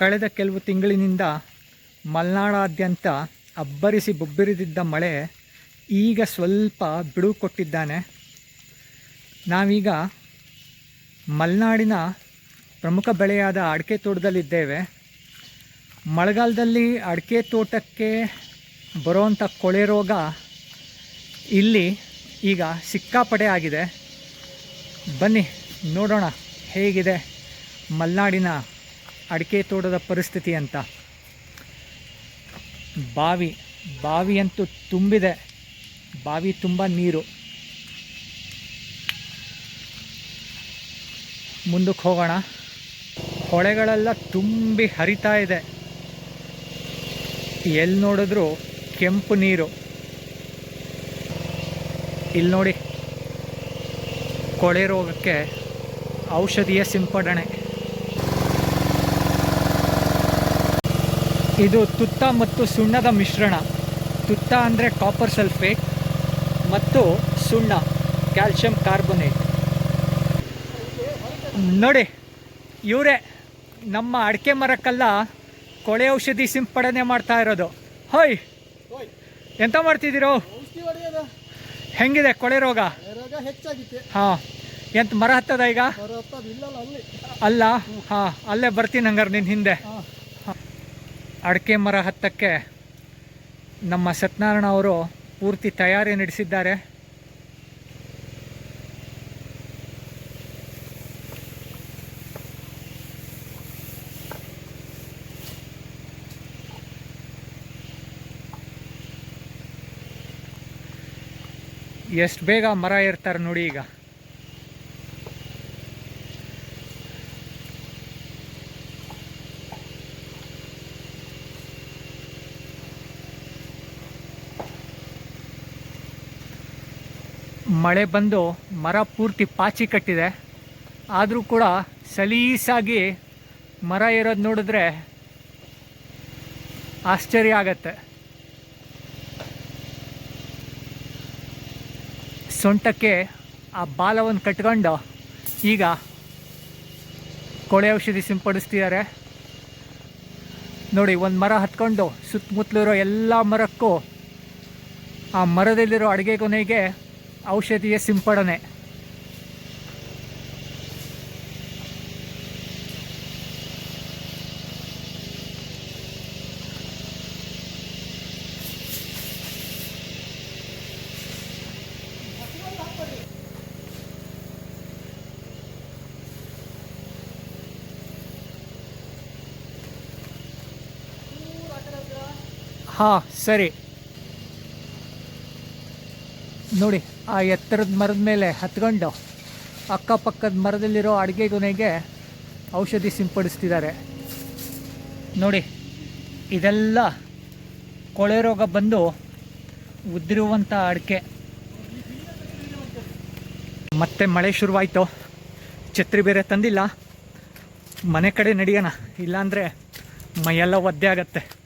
ಕಳೆದ ಕೆಲವು ತಿಂಗಳಿನಿಂದ ಮಲೆನಾಡಾದ್ಯಂತ ಅಬ್ಬರಿಸಿ ಬೊಬ್ಬಿರಿದಿದ್ದ ಮಳೆ ಈಗ ಸ್ವಲ್ಪ ಬಿಡುವು ಕೊಟ್ಟಿದ್ದಾನೆ ನಾವೀಗ ಮಲೆನಾಡಿನ ಪ್ರಮುಖ ಬೆಳೆಯಾದ ಅಡಿಕೆ ತೋಟದಲ್ಲಿದ್ದೇವೆ. ಮಳೆಗಾಲದಲ್ಲಿ ಅಡಿಕೆ ತೋಟಕ್ಕೆ ಬರುವಂಥ ಕೊಳೆ ರೋಗ ಇಲ್ಲಿ ಈಗ ಸಿಕ್ಕಾಪಡೆ ಆಗಿದೆ. ಬನ್ನಿ ನೋಡೋಣ ಹೇಗಿದೆ ಮಲೆನಾಡಿನ ಅಡಿಕೆ ತೋಟದ ಪರಿಸ್ಥಿತಿ ಅಂತ. ಬಾವಿ, ಬಾವಿಯಂತೂ ತುಂಬಿದೆ. ಬಾವಿ ತುಂಬ ನೀರು. ಮುಂದಕ್ಕೆ ಹೋಗೋಣ. ಹೊಳೆಗಳೆಲ್ಲ ತುಂಬಿ ಹರಿತಾ ಇದೆ. ಎಲ್ಲಿ ನೋಡಿದ್ರು ಕೆಂಪು ನೀರು. ಇಲ್ಲಿ ನೋಡಿ, ಕೊಳೆ ರೋಗಕ್ಕೆ ಔಷಧಿಯ ಸಿಂಪಡಣೆ. ಇದು ತುತ್ತ ಮತ್ತು ಸುಣ್ಣದ ಮಿಶ್ರಣ. ತುತ್ತ ಅಂದರೆ ಕಾಪರ್ ಸಲ್ಫೇಟ್ ಮತ್ತು ಸುಣ್ಣ ಕ್ಯಾಲ್ಶಿಯಂ ಕಾರ್ಬೊನೇಟ್ ನೋಡಿ ಇವರೇ ನಮ್ಮ ಅಡಿಕೆ ಮರಕ್ಕೆಲ್ಲ ಕೊಳೆ ಔಷಧಿ ಸಿಂಪಡಣೆ ಮಾಡ್ತಾ ಇರೋದು. ಹೋಯ್! ಎಂತ ಮಾಡ್ತಿದ್ದೀರೋ? ಹೆಂಗಿದೆ ಕೊಳೆ ರೋಗ? ಹಾಂ ಎಂತ ಮರ ಹತ್ತದ ಈಗ? ಅಲ್ಲಿ. ಹಾಂ ಅಲ್ಲೇ ಬರ್ತೀನಿ ಹಂಗಾರೆ ನಿನ್ನ ಹಿಂದೆ. ಹಾಂ. ಅಡಿಕೆ ಮರ ಹತ್ತಕ್ಕೆ ನಮ್ಮ ಸತ್ಯನಾರಾಯಣ ಅವರು ಪೂರ್ತಿ ತಯಾರಿ ನಡೆಸಿದ್ದಾರೆ. ಎಷ್ಟು ಬೇಗ ಮರ ಇರ್ತಾರೆ ನೋಡಿ ಈಗ. ಮಳೆ ಬಂದು ಮರ ಪೂರ್ತಿ ಪಾಚಿ ಕಟ್ಟಿದೆ. ಆದರೂ ಕೂಡ ಸಲೀಸಾಗಿ ಮರ ಇರೋದು ನೋಡಿದ್ರೆ ಆಶ್ಚರ್ಯ ಆಗತ್ತೆ. ಸೊಂಟಕ್ಕೆ ಆ ಬಾಲವನ್ನು ಕಟ್ಕೊಂಡು ಈಗ ಕೊಳೆ ಔಷಧಿ ಸಿಂಪಡಿಸ್ತಿದ್ದಾರೆ. ನೋಡಿ, ಒಂದು ಮರ ಹತ್ಕೊಂಡು ಸುತ್ತಮುತ್ತಲಿರೋ ಎಲ್ಲ ಮರಕ್ಕೂ ಆ ಮರದಲ್ಲಿರೋ ಅಡುಗೆ ಕೊನೆಗೆ ಔಷಧಿಯ ಸಿಂಪಡಣೆ. ಹಾಂ ಸರಿ. ನೋಡಿ, ಆ ಎತ್ತರದ ಮರದ ಮೇಲೆ ಹತ್ಕೊಂಡು ಅಕ್ಕಪಕ್ಕದ ಮರದಲ್ಲಿರೋ ಅಡುಗೆ ಕೊನೆಗೆ ಔಷಧಿ ಸಿಂಪಡಿಸ್ತಿದ್ದಾರೆ. ನೋಡಿ, ಇದೆಲ್ಲ ಕೊಳೆ ರೋಗ ಬಂದು ಉದ್ದಿರುವಂಥ ಅಡಿಕೆ. ಮತ್ತೆ ಮಳೆ ಶುರುವಾಯಿತು. ಛತ್ರಿ ಬೇರೆ ತಂದಿಲ್ಲ. ಮನೆ ಕಡೆ ನಡೆಯೋಣ. ಇಲ್ಲಾಂದರೆ ಮೈಯೆಲ್ಲ ಒದ್ದೆ ಆಗತ್ತೆ.